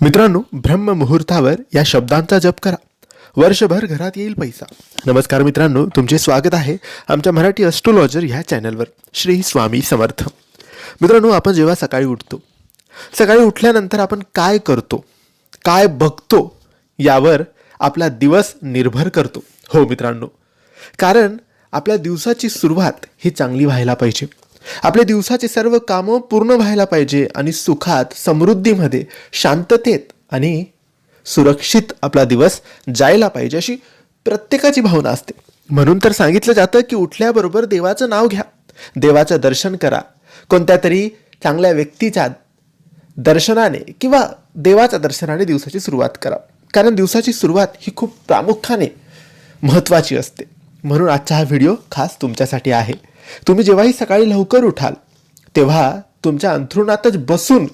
मित्रांनो ब्रह्म मुहूर्तावर या शब्दांचा जप करा. वर्षभर घरात येईल पैसा. नमस्कार मित्रांनो तुमचे स्वागत आहे आमच्या मराठी अस्ट्रोलॉजर ह्या चॅनलवर. श्री स्वामी समर्थ. मित्रांनो आपण जेव्हा सकाळी उठतो सकाळी उठल्यानंतर आपण काय करतो काय बघतो यावर आपला दिवस निर्भर करतो. हो मित्रांनो कारण आपल्या दिवसाची सुरुवात ही चांगली व्हायला पाहिजे. आपले दिवसाचे सर्व कामं पूर्ण व्हायला पाहिजे आणि सुखात समृद्धीमध्ये शांततेत आणि सुरक्षित आपला दिवस जायला पाहिजे अशी प्रत्येकाची भावना असते. म्हणून तर सांगितलं जातं की उठल्याबरोबर देवाचं नाव घ्या. देवाचं दर्शन करा. कोणत्या तरी चांगल्या व्यक्तीच्या दर्शनाने किंवा देवाच्या दर्शनाने दिवसाची सुरुवात करा. कारण दिवसाची सुरुवात ही खूप प्रामुख्याने महत्त्वाची असते. म्हणून आजचा हा व्हिडिओ खास तुमच्यासाठी आहे. तुम्ही जेव्हाही सकाळी लवकर उठाल तेव्हा तुमच्या अंथरुणातच बसून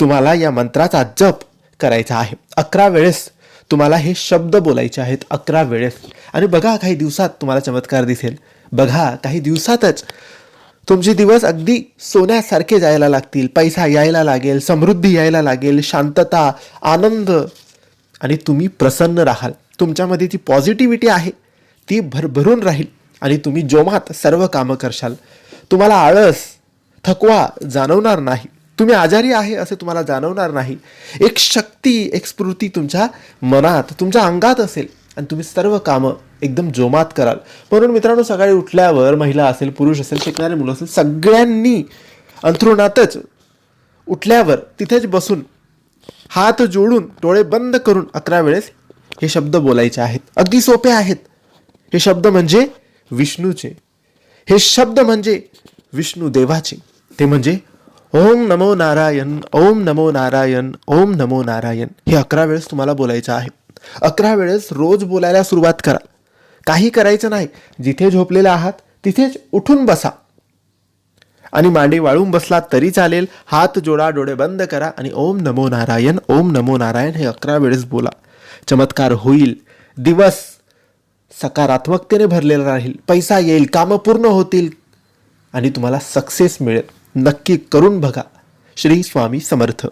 तुम्हाला या मंत्राचा जप करायचा आहे. अकरा वेळेस तुम्हाला हे शब्द बोलायचे आहेत अकरा वेळेस. आणि बघा काही दिवसात तुम्हाला चमत्कार दिसेल. बघा काही दिवसातच तुमचे दिवस अगदी सोन्यासारखे जायला लागतील. पैसा यायला लागेल समृद्धी यायला लागेल शांतता आनंद. आणि तुम्ही प्रसन्न राहाल. तुमच्यामध्ये जी पॉझिटिव्हिटी आहे ती भरभरून राहील. आणि तुम्ही जोमात सर्व कामं करशाल. तुम्हाला आळस थकवा जाणवणार नाही. तुम्ही आजारी आहे असं तुम्हाला जाणवणार नाही. एक शक्ती एक स्फूर्ती तुमच्या मनात तुमच्या अंगात असेल आणि तुम्ही सर्व कामं एकदम जोमात कराल. म्हणून मित्रांनो सकाळी उठल्यावर महिला असेल पुरुष असेल शिकणारे मुलं असेल सगळ्यांनी अंथरुणातच उठल्यावर तिथेच बसून हात जोडून डोळे बंद करून अकरा वेळेस हे शब्द बोलायचे आहेत. अगदी सोपे आहेत. हे शब्द म्हणजे विष्णूचे. हे शब्द म्हणजे विष्णू देवाचे. ते म्हणजे ओम नमो नारायण ओम नमो नारायण ओम नमो नारायण. हे अकरा वेळेस तुम्हाला बोलायचं आहे. अकरा वेळेस रोज बोलायला सुरुवात करा. काही करायचं नाही. जिथे झोपलेला आहात तिथेच उठून बसा. आणि मांडी वाळून बसला तरी चालेल. हात जोडा डोळे बंद करा आणि ओम नमो नारायण ओम नमो नारायण हे अकरा वेळेस बोला. चमत्कार होईल. दिवस सकारात्मकतेने भरलेला राहील. पैसा येईल कामं पूर्ण होतील. आणि तुम्हाला सक्सेस मिळेल. नक्की करून बघा. श्री स्वामी समर्थ.